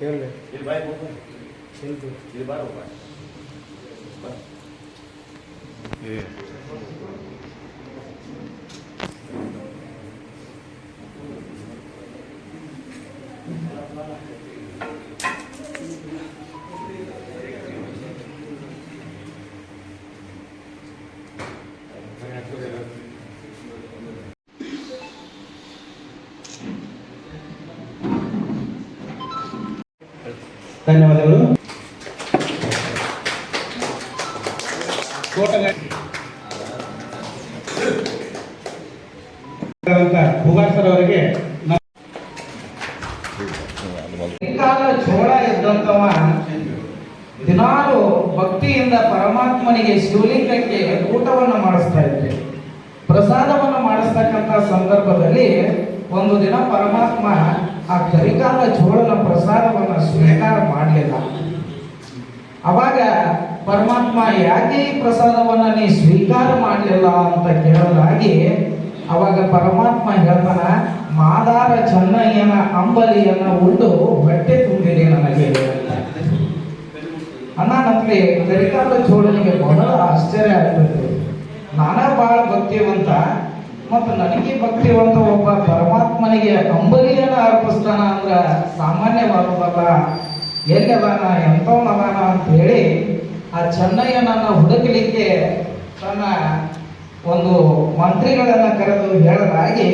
ಹೇಳಿ ಇಲ್ಲಿ ಧನ್ಯವಾದಗಳು. ತೋಟಗಾರಿಕೆ ಭೂಗಾರ್ ಸರ್ ಅವರಿಗೆ ಚೋಳ ಇದ್ದಂತವ ದಿನಾಲು ಭಕ್ತಿಯಿಂದ ಪರಮಾತ್ಮನಿಗೆ ಶಿವಲಿಂಗಕ್ಕೆ ಊಟವನ್ನು ಮಾಡಿಸ್ತಾ ಇದ್ದೆ. ಪ್ರಸಾದವನ್ನು ಮಾಡಿಸ್ತಕ್ಕಂಥ ಸಂದರ್ಭದಲ್ಲಿ ಒಂದು ದಿನ ಪರಮಾತ್ಮ ಆ ಕರಿಕಾಲ ಜೋಳನ ಪ್ರಸಾದವನ್ನು ಸ್ವೀಕಾರ ಮಾಡಲಿಲ್ಲ ಅವಾಗ ಪರಮಾತ್ಮ, ಯಾಕೆ ಈ ಪ್ರಸಾದವನ್ನು ನೀ ಸ್ವೀಕಾರ ಮಾಡಲಿಲ್ಲ ಅಂತ ಕೇಳಲಾಗಿ ಅವಾಗ ಪರಮಾತ್ಮ ಹೇಳ್ತಾನ, ಮಾದಾರ ಚೆನ್ನಯ್ಯನ ಅಂಬಲಿಯನ್ನ ಉಂಡು ಬಟ್ಟೆ ತುಂಬಿದೆ ನನಗೆ. ಅಣ್ಣ ನಮಗೆ ಕರಿಕಾಲ ಜೋಳನಿಗೆ ಬಹಳ ಆಶ್ಚರ್ಯ ಆಗ್ತದೆ ನಾನ ಬಹಳ ಭಕ್ತಿವಂತ ಮತ್ತು ನನಗೆ ಭಕ್ತಿವಂತ ಒಬ್ಬ ಪರಮಾತ್ಮನಿಗೆ ಕಂಬಲಿಯನ್ನು ಅರ್ಪಿಸ್ತಾನ ಅಂದ್ರ ಸಾಮಾನ್ಯವಾದದಲ್ಲ ಎಲ್ಲದಾನ ಅಂತ ಹೇಳಿ ಆ ಚೆನ್ನಯ್ಯನನ್ನ ಹುಡುಕಲಿಕ್ಕೆ ತನ್ನ ಒಂದು ಮಂತ್ರಿಗಳನ್ನ ಕರೆದು ಹೇಳದಾಗಿ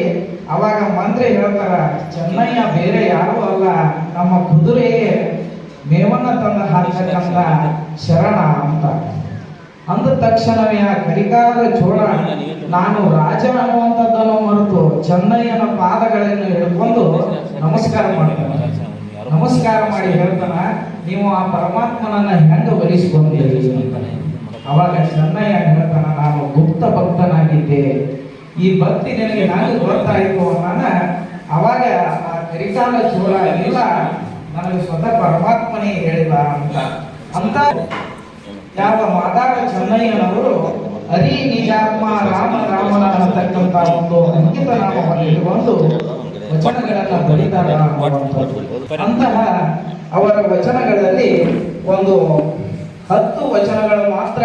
ಅವಾಗ ಮಂತ್ರಿ ಹೇಳ್ತಾರ, ಚೆನ್ನಯ್ಯ, ಬೇರೆ ಯಾರು ಅಲ್ಲ. ನಮ್ಮ ಕುದುರೆಗೆ ಮೇವನ್ನ ತಂದ ಹಾಕ್ತಕ್ಕಂಥ ಶರಣ ಅಂತ. ಅಂದ ತಕ್ಷಣವೇ ಆ ಕರಿಕಾಲದ ಚೋಳ ನಾನು ರಾಜ ಅನ್ನುವಂಥದ್ದನ್ನು ಮರೆತು ಚೆನ್ನಯ್ಯನ ಪಾದಗಳನ್ನು ಹಿಡ್ಕೊಂಡು ನಮಸ್ಕಾರ ಮಾಡ್ತಾನೆ. ನಮಸ್ಕಾರ ಮಾಡಿ ಹೇಳ್ತಾನ, ನೀವು ಆ ಪರಮಾತ್ಮನನ್ನ ಹೆಂಗ ಬಲಿಸ್ಕೊಂಡೀರಿ? ಅವಾಗ ಚೆನ್ನಯ್ಯ ಹೇಳ್ತಾನ, ನಾನು ಗುಪ್ತ ಭಕ್ತನಾಗಿದ್ದೆ. ಈ ಭಕ್ತಿ ನನಗೆ ನಾನು ಗೊತ್ತಾಯಿತು ಅನ್ನ ಅವಾಗ ಆ ಕರಿಕಾಲ ಚೋಳ, ಇಲ್ಲ, ನನಗೆ ಸ್ವತಃ ಪರಮಾತ್ಮನೇ ಹೇಳಿದ ಅಂತ. ಅಂತ ಯಾವ ಮಾದಾರ ಚೆನ್ನಯ್ಯನವರು, ಹರಿ ನಿಜಾತ್ಮ, ರಾಮ ರಾಮನ ಅನ್ನತಕ್ಕಂತ ಒಂದು ಅಂಕಿತ ನಾಮವನ್ನು ಇಟ್ಟುಕೊಂಡು ವಚನಗಳನ್ನ ಬರೀತಾರ. ಅಂತಹ ಅವರ ವಚನಗಳಲ್ಲಿ ಒಂದು ಹತ್ತು ವಚನಗಳು ಮಾತ್ರ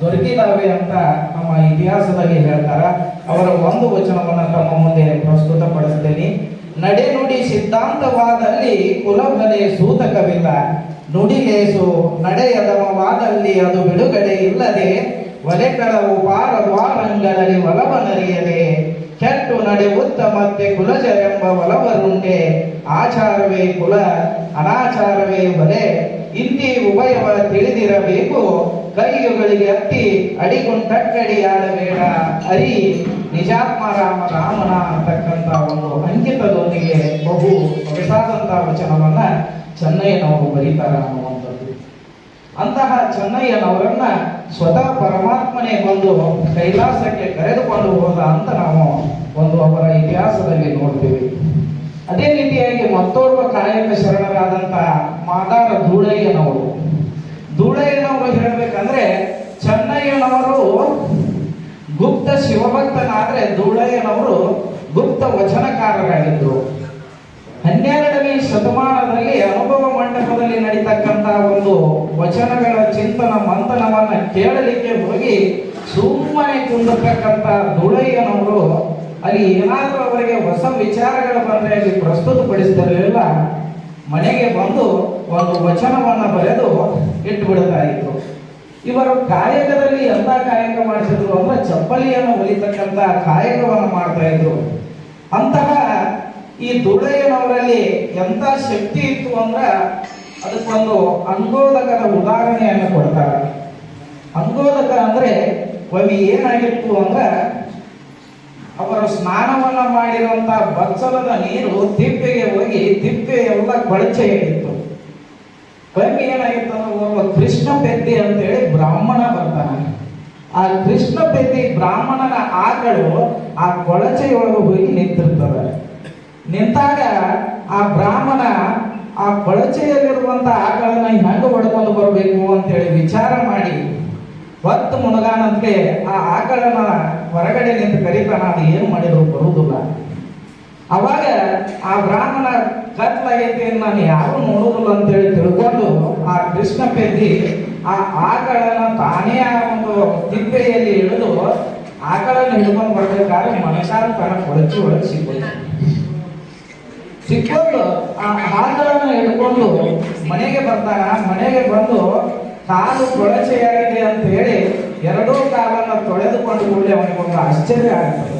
ದೊರಕಿದಾವೆ ಅಂತ ನಮ್ಮ ಇತಿಹಾಸದಲ್ಲಿ ಹೇಳ್ತಾರ. ಅವರ ಒಂದು ವಚನವನ್ನ ತಮ್ಮ ಮುಂದೆ ಪ್ರಸ್ತುತಪಡಿಸ್ತೇನೆ. ನಡೆ ನುಡಿ ಸಿದ್ಧಾಂತವಾದಲ್ಲಿ ಕುಲಬಲೆ ಸೂತಕವಿಲ್ಲ. ನುಡಿಲೇಸು ನಡೆಯದಮವಾದಲ್ಲಿ ಅದು ಬಿಡುಗಡೆ ಇಲ್ಲದೆ ಒಲೆಕಳವು ಒಲವ ಒಲವನರಿಯದೆ, ಕೆಟ್ಟು ನಡೆ ಮತ್ತೆ ಕುಲಜರೆಂಬ ಒಲವರುಂಡೆ ಆಚಾರವೇ ಕುಲ, ಅನಾಚಾರವೇ ಬಲೆ ಇಂತಿ ಉಭಯವ ತಿಳಿದಿರಬೇಕು. ಕೈಯುಗಳಿಗೆ ಹತ್ತಿ ಅಡಿಗುಂಟಕ್ಕಡಿಯಾಡಬೇಡ ಅರಿ ನಿಜಾತ್ಮ ರಾಮ ರಾಮನ ಅಂತಕ್ಕಂಥ ಒಂದು ಅಂಕಿತದೊಂದಿಗೆ ಬಹು ಸೊಗಸಾದಂತಹ ವಚನವನ್ನ ಚೆನ್ನಯ್ಯನವರು ಬರೀತಾರೆ ಅನ್ನುವಂಥದ್ದು. ಅಂತಹ ಚೆನ್ನಯ್ಯನವರನ್ನ ಸ್ವತಃ ಪರಮಾತ್ಮನೇ ಬಂದು ಕೈಲಾಸಕ್ಕೆ ಕರೆದುಕೊಂಡು ಹೋದ ಅಂತ ನಾವು ಒಂದು ಅವರ ಇತಿಹಾಸದಲ್ಲಿ ನೋಡ್ತೀವಿ. ಅದೇ ರೀತಿಯಾಗಿ ಮತ್ತೋರ್ವ ಕಾಯಕ ಶರಣರಾದಂತಹ ಮಾದಾರ ಧೂಳಯ್ಯನವರು ಧೂಳಯ್ಯನವರು ಹೇಳಬೇಕಂದ್ರೆ ಚೆನ್ನಯ್ಯನವರು ಗುಪ್ತ ಶಿವಭಕ್ತನಾದ್ರೆ ಧೂಳಯ್ಯನವರು ಗುಪ್ತ ವಚನಕಾರರಾಗಿದ್ದರು ಹನ್ನೆರಡನೇ ಶತಮಾನದಲ್ಲಿ ಅನುಭವ ಮಂಟಪದಲ್ಲಿ ನಡೀತಕ್ಕಂತ ಒಂದು ವಚನಗಳ ಚಿಂತನ ಮಂಥನವನ್ನು ಕೇಳಲಿಕ್ಕೆ ಹೋಗಿ ಸುಮ್ಮನೆ ಕುಂದಿರ್ತಕ್ಕಂಥ ದುಳಯ್ಯನವರು ಅಲ್ಲಿ ಏನಾದರೂ ಅವರಿಗೆ ಹೊಸ ವಿಚಾರಗಳು ಬಂದರೆ ಅಲ್ಲಿ ಪ್ರಸ್ತುತಪಡಿಸ್ತಿರಲಿಲ್ಲ ಮನೆಗೆ ಬಂದು ಒಂದು ವಚನವನ್ನು ಬರೆದು ಇಟ್ಬಿಡ್ತಾ ಇತ್ತು ಇವರು ಕಾಯಕದಲ್ಲಿ ಎಂತ ಕಾಯಕ ಮಾಡಿಸಿದ್ರು ಅಂದ್ರೆ ಚಪ್ಪಲಿಯನ್ನು ಹೊಲಿತಕ್ಕಂತ ಕಾಯಕವನ್ನು ಮಾಡ್ತಾ ಇದ್ರು. ಅಂತಹ ಈ ದುಡಯ್ಯನವರಲ್ಲಿ ಎಂತ ಶಕ್ತಿ ಇತ್ತು ಅಂದ್ರೆ ಅದಕ್ಕೊಂದು ಅಂಗೋದಕದ ಉದಾಹರಣೆಯನ್ನು ಕೊಡ್ತಾರೆ. ಅಂಗೋದಕ ಅಂದ್ರೆ ಕವಿ ಏನಾಗಿತ್ತು ಅಂದ್ರೆ ಅವರು ಸ್ನಾನವನ್ನ ಮಾಡಿರುವಂತ ಬಚ್ಚಲದ ನೀರು ತಿಪ್ಪೆಗೆ ಹೋಗಿ ತಿಪ್ಪೆ ಎಲ್ಲ ಕೊಳಚೆ ಇತ್ತು ಏನಾಗಿತ್ತು ಅಂದ್ರೆ ಒಬ್ಬ ಕೃಷ್ಣ ಪೆದ್ದಿ ಅಂತೇಳಿ ಬ್ರಾಹ್ಮಣ ಬರ್ತಾನೆ. ಆ ಕೃಷ್ಣ ಪೆದ್ದಿ ಬ್ರಾಹ್ಮಣನ ಆಕಳು ಆ ಕೊಳಚೆಯೊಳಗೆ ಹೋಗಿ ನಿಂತಿರ್ತದ ನಿಂತಾಗ ಆ ಬ್ರಾಹ್ಮಣ ಆ ಕೊಳಚೆಯಲ್ಲಿರುವಂತ ಆಕಳನ್ನ ಹೆಂಗ ಹೊಡ್ಕೊಂಡು ಬರಬೇಕು ಅಂತೇಳಿ ವಿಚಾರ ಮಾಡಿ ಹೊತ್ತು ಮುಣಗಾನಂತೆ ಆ ಆಕಳನ್ನ ಹೊರಗಡೆ ನಿಂತು ಕರೀತಾನ ಅದು ಏನು ಮಾಡಿದ್ರು ಬರುವುದಿಲ್ಲ ಅವಾಗ ಆ ಬ್ರಾಹ್ಮಣ ಕತ್ಲಾಗೈತಿ ನಾನು ಯಾರು ನೋಡೋದಿಲ್ಲ ಅಂತೇಳಿ ತಿಳ್ಕೊಂಡು ಆ ಕೃಷ್ಣ ಪೆದ್ದಿ ಆ ಆಕಳನ್ನ ತಾನೇ ಆ ಒಂದು ತಿಪ್ಪೆಯಲ್ಲಿ ಇಳಿದು ಆಕಳನ್ನು ಹಿಡ್ಕೊಂಡು ಬರ್ಬೇಕಾದ್ರೆ ಮನಸಾರ ತನ್ನ ಹೊಳಚಿ ಒಳಗೆ ಸಿಕ್ಕೋದು ಸಿಕ್ಕೊಂಡು ಆ ಆಕಳನ್ನು ಹಿಡ್ಕೊಂಡು ಮನೆಗೆ ಬರ್ತಾನ ಮನೆಗೆ ಬಂದು ಕಾಲು ಕೊಳಚೆಯಾಗಿದೆ ಅಂತ ಹೇಳಿ ಎರಡೂ ಕಾಲನ್ನು ತೊಳೆದುಕೊಂಡು ಕೂಡಲೇ ಅವನಿಗೊಂದು ಆಶ್ಚರ್ಯ ಆಗ್ತದೆ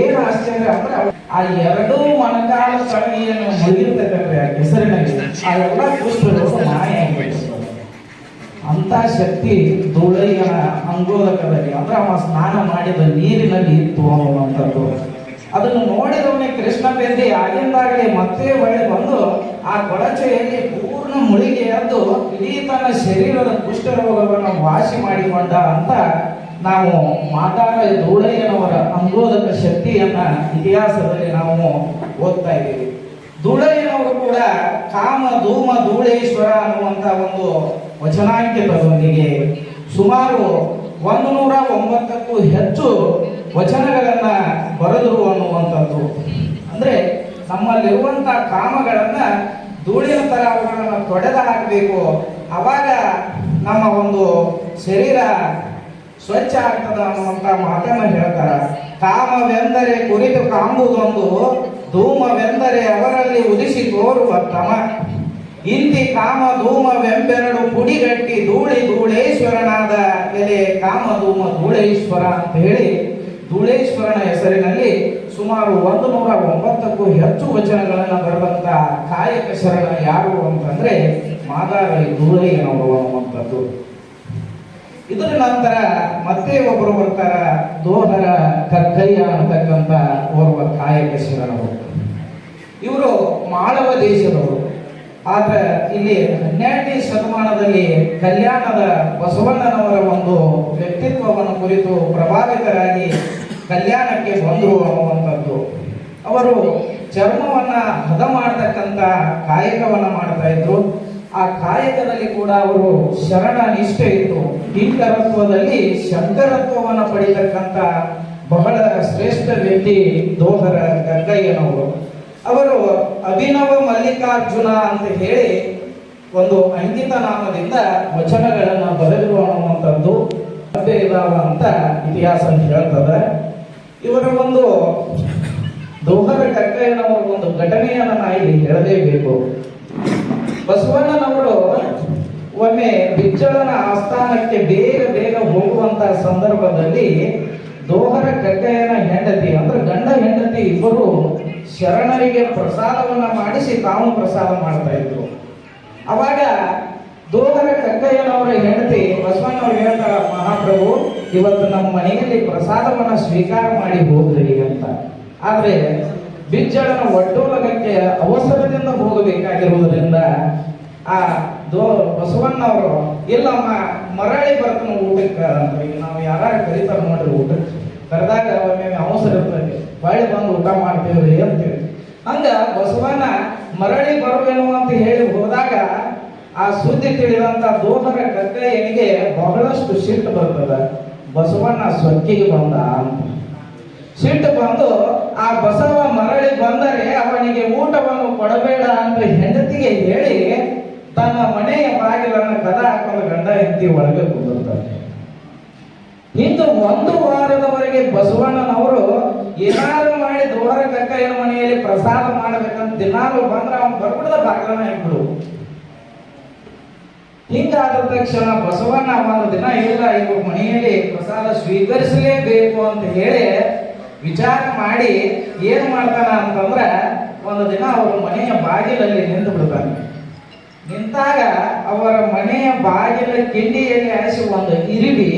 ಏನು ಆಶ್ಚರ್ಯ ಅಂದ್ರೆ ಆ ಎರಡೂ ಮನಕಾಲ ಸರಣಿಯನ್ನು ಮುಗಿರ್ತಕ್ಕಂಥ ಹೆಸರಿನಲ್ಲಿ ಆ ಎಲ್ಲ ಪುಷ್ಪಗಳು ಮಾಯ ಅಂತ ಶಕ್ತಿ ಧೂಳಯ್ಯನ ಅಂಗೋಲಕದಲ್ಲಿ, ಅಂದ್ರೆ ಅವ ಸ್ನಾನ ಮಾಡಿದ ನೀರಿನಲ್ಲಿ ಇತ್ತು ಅನ್ನುವಂಥದ್ದು. ಅದನ್ನು ನೋಡಿದವನೇ ಕೃಷ್ಣ ಬೆದ್ದಿ ಆಗಿಂದಾಗಲೇ ಮತ್ತೆ ಒಳ್ಳೆ ಬಂದು ಆ ಕೊಳಚೆಯಲ್ಲಿ ಪೂರ್ಣ ಮುಳುಗಿ ಎದ್ದು ಇಡೀ ತನ್ನ ಶರೀರದ ಕುಷ್ಠರೋಗವನ್ನು ವಾಸಿ ಮಾಡಿಕೊಂಡ ಅಂತ ನಾವು ಮಾತಾಡ ಧೂಳಯ್ಯನವರ ಅನುರೋಧಕ ಶಕ್ತಿಯನ್ನ ಇತಿಹಾಸದಲ್ಲಿ ನಾವು ಓದ್ತಾ ಇದ್ದೀವಿ. ಧೂಳಯ್ಯನವರು ಕೂಡ ಕಾಮ, ಧೂಮ, ಧೂಳೇಶ್ವರ ಅನ್ನುವಂತ ಒಂದು ವಚನಾಂಕಿತದೊಂದಿಗೆ ಸುಮಾರು ಒಂದು ನೂರ ಒಂಬತ್ತಕ್ಕೂ ಹೆಚ್ಚು ವಚನಗಳನ್ನ ಬರೆದರು ಅನ್ನುವಂಥದ್ದು. ಅಂದ್ರೆ ನಮ್ಮಲ್ಲಿರುವಂತ ಕಾಮಗಳನ್ನ ಧೂಳಿನ ತರ ಅವುಗಳನ್ನು ತೊಡೆದ ಹಾಕಬೇಕು. ಅವಾಗ ನಮ್ಮ ಒಂದು ಶರೀರ ಸ್ವಚ್ಛ ಆಗ್ತದ ಅನ್ನುವಂತ ಮಾತನ್ನ ಹೇಳ್ತಾರ. ಕಾಮವೆಂದರೆ ಕುರಿತು ಕಾಂಬುದೊಂದು, ಧೂಮವೆಂದರೆ ಅವರಲ್ಲಿ ಉದಿಸಿ ತೋರುವ ತಮ ಇಂತಿ ಕಾಮ ಧೂಮವೆಂಬೆರಡು ಪುಡಿಗಟ್ಟಿ ಧೂಳಿ ಧೂಳೇಶ್ವರನಾದ ಎಲೆ, ಕಾಮ ಧೂಮ ಧೂಳೇಶ್ವರ ಅಂತ ಹೇಳಿ ಧೂಳೇಶ್ವರನ ಹೆಸರಿನಲ್ಲಿ ಸುಮಾರು ಒಂದು ನೂರ ಒಂಬತ್ತಕ್ಕೂ ಹೆಚ್ಚು ವಚನಗಳನ್ನು ಬರೆದಂತ ಕಾಯಕ ಶರಣ ಯಾರು ಅಂತಂದ್ರೆ ಮಾದಾರಳಿ ಧೂಳಯ್ಯನವರು ಅನ್ನುವಂಥದ್ದು. ಇದರ ನಂತರ ಮತ್ತೆ ಒಬ್ಬರು ಬರ್ತಾರ ದೋಹರ ಕಕ್ಕಯ್ಯ ಅಂತಕ್ಕಂಥ ಓರ್ವ ಕಾಯಕ ಶಿವನವರು ಇವರು ಮಾಳವ ದೇಶದವರು. ಆದ್ರೆ ಇಲ್ಲಿ ಹನ್ನೆರಡನೇ ಶತಮಾನದಲ್ಲಿ ಕಲ್ಯಾಣದ ಬಸವಣ್ಣನವರ ಒಂದು ವ್ಯಕ್ತಿತ್ವವನ್ನು ಕುರಿತು ಪ್ರಭಾವಿತರಾಗಿ ಕಲ್ಯಾಣಕ್ಕೆ ಬಂದರು ಅನ್ನುವಂಥದ್ದು. ಅವರು ಚರ್ಮವನ್ನ ಹದ ಮಾಡತಕ್ಕಂಥ ಕಾಯಕವನ್ನ ಮಾಡ್ತಾ ಇದ್ರು. ಆ ಕಾಯಕದಲ್ಲಿ ಕೂಡ ಅವರು ಶರಣ ನಿಷ್ಠೆ ಇತ್ತು. ಕಿಂಕರತ್ವದಲ್ಲಿ ಶಂಕರತ್ವವನ್ನು ಪಡಿತಕ್ಕಂಥ ಬಹಳ ಶ್ರೇಷ್ಠ ವ್ಯಕ್ತಿ ದೋಹರ ಗಂಗಯ್ಯನವರು ಅವರು ಅಭಿನವ ಮಲ್ಲಿಕಾರ್ಜುನ ಅಂತ ಹೇಳಿ ಒಂದು ಅಂಕಿತ ನಾಮದಿಂದ ವಚನಗಳನ್ನು ಬರೆದರು ಅನ್ನುವಂಥದ್ದು ಇದಾವ ಅಂತ ಇತಿಹಾಸ ಹೇಳ್ತದೆ. ಇವರ ಒಂದು ದೋಹರ ಕಕ್ಕಯ್ಯನವರ ಒಂದು ಘಟನೆಯನ್ನು ನಾ ಇಲ್ಲಿ ಹೇಳಲೇಬೇಕು. ಬಸವಣ್ಣನವರು ಒಮ್ಮೆ ಬಿಜ್ಜಳನ ಆಸ್ಥಾನಕ್ಕೆ ಬೇಗ ಬೇಗ ಹೋಗುವಂತ ಸಂದರ್ಭದಲ್ಲಿ ದೋಹರ ಗಡ್ಡೆಯನ ಹೆಂಡತಿ, ಅಂದ್ರೆ ಗಂಡ ಹೆಂಡತಿ ಇಬ್ಬರು ಶರಣರಿಗೆ ಪ್ರಸಾದವನ್ನ ಮಾಡಿಸಿ ತಾವು ಪ್ರಸಾದ ಮಾಡ್ತಾ ಇದ್ರು. ಅವಾಗ ದೋಹರ ಕಕ್ಕಯ್ಯನವರ ಹೆಂಡತಿ ಬಸವಣ್ಣವ್ರು ಹೇಳ್ತಾರ, ಮಹಾಪ್ರಭು, ಇವತ್ತು ನಮ್ಮ ಮನೆಯಲ್ಲಿ ಪ್ರಸಾದವನ್ನ ಸ್ವೀಕಾರ ಮಾಡಿ ಹೋಗ್ರಿ ಅಂತ. ಆದ್ರೆ ಬಿಜ್ಜಳನ ಒಡ್ಡೋಲಗಕ್ಕೆ ಅವಸರದಿಂದ ಹೋಗಬೇಕಾಗಿರುವುದರಿಂದ ಆ ದೋ ಬಸವಣ್ಣವರು, ಇಲ್ಲಮ್ಮ, ಮರಳಿ ಬರ್ತನ ಊಟಕ್ಕೆ ಅಂತ ಈಗ ನಾವು ಯಾರು ಕರೀತಾರ ನೋಡ್ರಿ ಊಟ. ಕರೆದಾಗ ಒಮ್ಮೆ ಅವಸರ ಇರ್ತದೆ. ಹೊಳ್ಳಿ ಬಂದು ಊಟ ಮಾಡ್ತೇವ್ರಿ ಅಂತೇಳಿ. ಹಂಗ ಬಸವಣ್ಣ ಮರಳಿ ಬರುವೇನು ಅಂತ ಹೇಳಿ ಹೋದಾಗ ಆ ಸುದ್ದಿ ತಿಳಿದಂತ ದೋಹರ ಕಕ್ಕಯ್ಯನಿಗೆ ಬಹಳಷ್ಟು ಸಿಟ್ಟು ಬರ್ತದ. ಬಸವಣ್ಣ ಸೊಕ್ಕಿಗೆ ಬಂದ ಅಂತ. ಸಿಟ್ಟು ಬಂದು ಆ ಬಸವ ಮರಳಿ ಬಂದರೆ ಅವನಿಗೆ ಊಟವನ್ನು ಕೊಡಬೇಡ ಅಂತ ಹೆಂಡತಿಗೆ ಹೇಳಿ ತನ್ನ ಮನೆಯ ಬಾಗಿಲನ್ನು ಕದ ಹಾಕೊಂಡು ಗಂಡ ಹೆಂಡತಿ ಒಳಗೆ ಕುದುರ್ತಾರೆ. ಇಂದು ಒಂದು ವಾರದವರೆಗೆ ಬಸವಣ್ಣನವರು ಏನಾದ್ರು ಮಾಡಿ ದೋಹರ ಕಕ್ಕಯ್ಯನ ಮನೆಯಲ್ಲಿ ಪ್ರಸಾದ ಮಾಡಬೇಕಂತ ದಿನಾಲು ಬಂದ್ರೆ ಅವನು ಬರ್ಬಿಡದ ಬಾಗಿಲನ್ನ ಇಟ್ಬಿಡು. ಹಿಂಗಾದ ತಕ್ಷಣ ಬಸವಣ್ಣ ಒಂದು ದಿನ ಇಲ್ಲ, ಇವ್ರ ಮನೆಯಲ್ಲಿ ಪ್ರಸಾದ ಸ್ವೀಕರಿಸಲೇಬೇಕು ಅಂತ ಹೇಳಿ ವಿಚಾರ ಮಾಡಿ ಏನ್ ಮಾಡ್ತಾನ ಅಂತಂದ್ರೆ ಒಂದು ದಿನ ಅವರ ಮನೆಯ ಬಾಗಿಲಲ್ಲಿ ನಿಂತು ಬಿಡ್ತಾನೆ. ನಿಂತಾಗ ಅವರ ಮನೆಯ ಬಾಗಿಲ ಕಿಂಡಿಯಲ್ಲಿ ಹಾಸಿ ಒಂದು ಇರಿವಿ,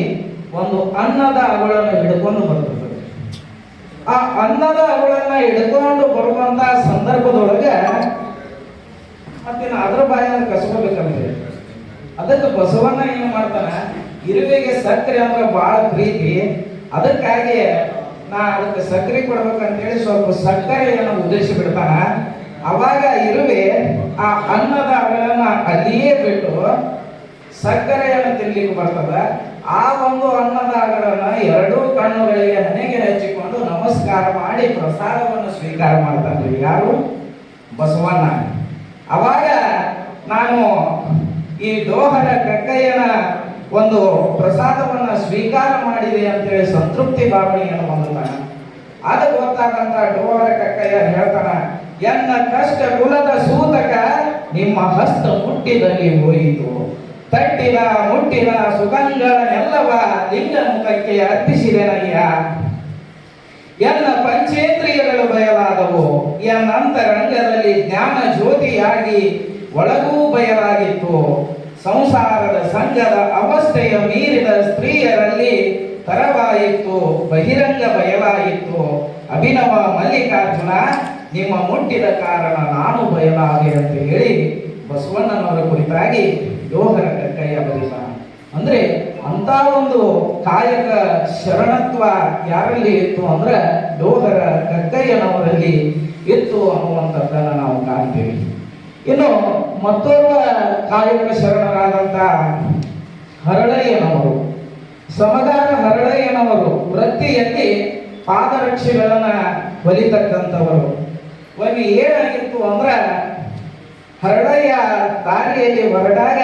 ಒಂದು ಅನ್ನದ ಅಗಳನ್ನು ಹಿಡ್ಕೊಂಡು ಬರ್ತದೆ ಆ ಅನ್ನದ ಅಗಳನ್ನ ಹಿಡ್ಕೊಂಡು ಬರುವಂತ ಸಂದರ್ಭದೊಳಗೆ ಮತ್ತಿನ ಅದರ ಬಾಯನ್ನು ಕಸ್ಕೋಬೇಕಂದ್ರೆ. ಅದಕ್ಕೆ ಬಸವಣ್ಣ ಏನು ಮಾಡ್ತಾನೆ, ಇರುವೆಗೆ ಸಕ್ಕರೆ ಅಂದ್ರೆ ಬಹಳ ಪ್ರೀತಿ, ಅದಕ್ಕಾಗಿ ನಾ ಅದಕ್ಕೆ ಸಕ್ಕರೆ ಕೊಡ್ಬೇಕಂತೇಳಿ ಸ್ವಲ್ಪ ಸಕ್ಕರೆಯನ್ನು ಉದ್ದೇಶ ಬಿಡ್ತಾನ ಅವಾಗ ಇರುವೆ ಆ ಅನ್ನದ ಅಗಲನ್ನ ಅಲ್ಲಿಯೇ ಬಿಟ್ಟು ಸಕ್ಕರೆಯನ್ನು ತಿನ್ಲಿಕ್ಕೆ ಬರ್ತದ. ಆ ಒಂದು ಅನ್ನದ ಅಗಳನ್ನ ಎರಡೂ ಕಣ್ಣುಗಳಿಗೆ ಹಣೆಗೆ ಹಚ್ಚಿಕೊಂಡು ನಮಸ್ಕಾರ ಮಾಡಿ ಪ್ರಸಾದವನ್ನು ಸ್ವೀಕಾರ ಮಾಡ್ತಾನ್ರಿ ಯಾರು? ಬಸವಣ್ಣ. ಅವಾಗ ನಾನು ಈ ದೋಹದ ಕಕ್ಕಯ್ಯನ ಒಂದು ಪ್ರಸಾದವನ್ನ ಸ್ವೀಕಾರ ಮಾಡಿದೆ ಅಂತೇಳಿ ಸಂತೃಪ್ತಿ ಭಾವನೆಯನ್ನು ಹೊಂದುತ್ತಾನೆ ಅದು ಗೊತ್ತಾದಂತ ಡೋರ ಕಕ್ಕಯ್ಯ ಹೇಳ್ತಾನ, ಎನ್ನ ಕಷ್ಟ ಕುಲದ ಸೂತಕ ನಿಮ್ಮ ಹಸ್ತ ಮುಟ್ಟಿದಲ್ಲಿ ಹೋಯಿತು. ತಟ್ಟಿನ ಮುಟ್ಟಿನ ಸುಗಂಧಗಳನ್ನೆಲ್ಲವ ಲಿಂಗ ಮುಖಕ್ಕೆ ಅರ್ಪಿಸಿದೆನಯ್ಯ ಎನ್ನ ಪಂಚೇಂದ್ರಿಯಗಳು ಬಯಲಾದವು. ಎನ್ನ ಅಂತರಂಗದಲ್ಲಿ ಜ್ಞಾನ ಜ್ಯೋತಿಯಾಗಿ ಒಳಗೂ ಬಯಲಾಗಿತ್ತು. ಸಂಸಾರದ ಸಂಘದ ಅವಸ್ಥೆಯ ಮೀರಿದ ಸ್ತ್ರೀಯರಲ್ಲಿ ತರವಾಯಿತು, ಬಹಿರಂಗ ಬಯಲಾಯಿತು ಅಭಿನವ ಮಲ್ಲಿಕಾರ್ಜುನ, ನಿಮ್ಮ ಮುಟ್ಟಿದ ಕಾರಣ ನಾನು ಬಯಲಾದೆ ಅಂತ ಹೇಳಿ ಬಸವಣ್ಣನವರ ಕುರಿತಾಗಿ ಯೋಗರ ಕೈಯ ಬರೀತಾನೆ ಅಂದ್ರೆ ಅಂತ ಒಂದು ಕಾಯಕ ಶರಣತ್ವ ಯಾರಲ್ಲಿ ಇತ್ತು ಅಂದ್ರೆ ಯೋಗರ ಕಕ್ಕಯ್ಯನವರಲ್ಲಿ ಇತ್ತು ಅನ್ನುವಂಥದ್ದನ್ನು ನಾವು ಕಾಣ್ತೀವಿ. ಇನ್ನು ಮತ್ತೊಬ್ಬ ಕಾಯಕ ಶರಣರಾದಂತ ಹರಳಯ್ಯನವರು. ಸಮದಾನ ಹರಳಯ್ಯನವರು, ವೃತ್ತಿಯಲ್ಲಿ ಪಾದರಕ್ಷೆಗಳನ್ನ ಬಲಿತಕ್ಕಂಥವರು. ಒಮ್ಮೆ ಏನಾಗಿತ್ತು ಅಂದ್ರ, ಹರಳಯ್ಯ ದಾರಿಯಲ್ಲಿ ಹೊರಟಾಗ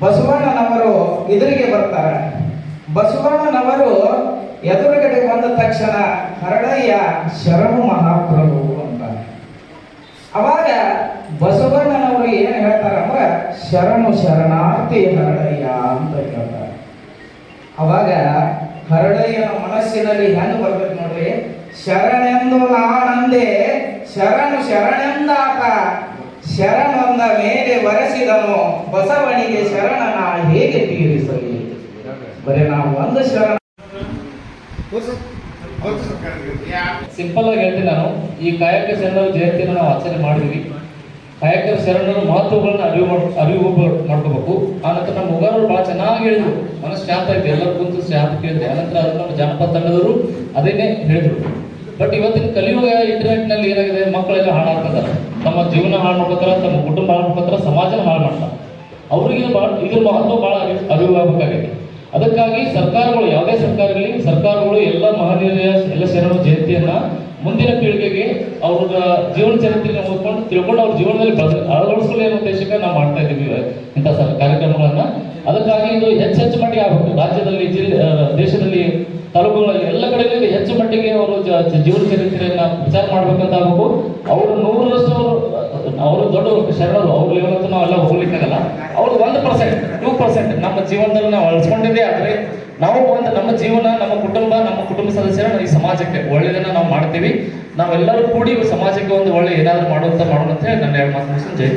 ಬಸವಣ್ಣನವರು ಎದುರಿಗೆ ಬರ್ತಾರೆ. ಬಸವಣ್ಣನವರು ಎದುರುಗಡೆ ಬಂದ ತಕ್ಷಣ, ಹರಳಯ್ಯ, ಶರಣು ಮಹಾಪ್ರಭು ಅಂತ ಅವಾಗ ಬಸವಣ್ಣನವರು ಏನು ಹೇಳ್ತಾರೆ ಅಂದ್ರೆ ಶರಣು ಶರಣಾರ್ಥಿ ಹರಳಯ್ಯ ಅಂತ ಹೇಳ್ತಾರೆ ಅವಾಗ ಹರಳಯ್ಯನ ಮನಸ್ಸಿನಲ್ಲಿ ಹೆಂಗ್ ಬರ್ಬೇಕು ನೋಡ್ರಿ? ಶರಣೆಂದು ನಾನಂದೆ ಶರಣು ಶರಣೆಂದಾತ ಶರಣೊಂದ ಮೇಲೆ ವರೆಸಿದನು ಬಸವನಿಗೆ ಶರಣನ ಹೇಗೆ ತೀರಿಸಲಿ? ಬರೀ ನಾವು ಒಂದು ಶರಣ ಸಿಂಪಲ್ ಆಗಿ ಹೇಳ್ತೀನಿ ನಾನು ಈ ಕಾಯಕ ಶರಣರ ಜಯಂತಿಯನ್ನು ನಾವು ಆಚರಣೆ ಮಾಡಿದ್ವಿ. ಕಾಯಕ ಶರಣರು ಮಹತ್ವಗಳನ್ನ ಅರಿವು ಅರಿವು ಮಾಡ್- ಮಾಡ್ಕೋಬೇಕು. ಆನಂತರ ನಮ್ಮ ಮುಗಾರರು ಬಹಳ ಚೆನ್ನಾಗಿ ಹೇಳಿದ್ರು. ಮನಸ್ಸು ಶಾಂತ ಇದೆ ಎಲ್ಲರೂ ಕುಂತು ಶಾಂತ ಕೇಳಿದ್ರೆ ಆನಂತರ ಅದನ್ನ ನಮ್ಮ ಜಾನಪದ ತಂಡದವರು ಅದನ್ನೇ ಹೇಳಿದ್ರು. ಬಟ್ ಇವತ್ತಿನ ಕಲಿಯುಗ ಇಂಟರ್ನೆಟ್ನಲ್ಲಿ ಏನಾಗಿದೆ? ಮಕ್ಕಳೆಲ್ಲ ಹಾಳಾಗ್ತಾರೆ ತಮ್ಮ ಜೀವನ ಹಾಳು ಮಾಡ್ಕೋತಾರ, ತಮ್ಮ ಕುಟುಂಬ ಹಾಳು ಮಾಡ್ಕೋತಾರ, ಸಮಾಜನ ಹಾಳು ಮಾಡ್ತಾರೆ. ಅವರಿಗೆ ಭಾಳ ಇದ್ರ ಮಹತ್ವ ಭಾಳ ಅರಿವು ಅದಕ್ಕಾಗಿ ಸರ್ಕಾರಗಳು, ಯಾವುದೇ ಸರ್ಕಾರ ಇರಲಿ ಸರ್ಕಾರಗಳು ಎಲ್ಲ ಮಹನೀಯ ಎಲ್ಲ ಶರಣರ ಜಯಂತಿಯನ್ನ ಮುಂದಿನ ಪೀಳಿಗೆಗೆ ಅವ್ರ ಜೀವನ ಚರಿತ್ರೆಯನ್ನು ಓದ್ಕೊಂಡು ತಿಳ್ಕೊಂಡು ಅವ್ರ ಜೀವನದಲ್ಲಿ ಅಳವಡಿಸ್ಕೊಳ್ಳಿ ಅನ್ನೋ ಉದ್ದೇಶಕ್ಕೆ ನಾವು ಮಾಡ್ತಾ ಇದ್ದೀವಿ ಇಂಥ ಕಾರ್ಯಕ್ರಮಗಳನ್ನ. ಅದಕ್ಕಾಗಿ ಇದು ಹೆಚ್ಚು ಹೆಚ್ಚು ಮಟ್ಟಿಗೆ ಆಗಬೇಕು. ರಾಜ್ಯದಲ್ಲಿ ಜಿಲ್ಲೆ ದೇಶದಲ್ಲಿ, ತಾಲೂಕುಗಳಲ್ಲಿ ಎಲ್ಲ ಕಡೆಗೂ ಹೆಚ್ಚು ಮಟ್ಟಿಗೆ ಅವರು ಜೀವನ ಚರಿತ್ರೆಯನ್ನ ಪ್ರಚಾರ ಮಾಡ್ಬೇಕಂತ ಆಗಬೇಕು. ಅವರು ನೂರರಷ್ಟು ಅವರು ದೊಡ್ಡ ಶರಣರು ಅವ್ರ ಲೆವೆಲ್ ನಾವೆಲ್ಲ ಹೋಗ್ಲಿಕ್ಕಾಗಲ್ಲ ಅವ್ರು ಒಂದು ಪರ್ಸೆಂಟ್ ಟೂ ಪರ್ಸೆಂಟ್ ನಮ್ಮ ಜೀವನದಲ್ಲಿ ನಾವು ಅಳಿಸ್ಕೊಂಡಿದ್ದೆ ಆದರೆ, ನಾವು ಒಂದು ನಮ್ಮ ಜೀವನ, ನಮ್ಮ ಕುಟುಂಬ ನಮ್ಮ ಕುಟುಂಬ ಸದಸ್ಯರ ಈ ಸಮಾಜಕ್ಕೆ ಒಳ್ಳೆಯದನ್ನ ನಾವು ಮಾಡ್ತೀವಿ ನಾವೆಲ್ಲರೂ ಕೂಡಿ ಸಮಾಜಕ್ಕೆ ಒಂದು ಒಳ್ಳೆ ಏನಾದರೂ ಮಾಡುವಂತ ಮಾಡೋಣ ಅಂತ ಹೇಳಿ ನನ್ನ ಎರಡು ಮಾತು ಜೈ.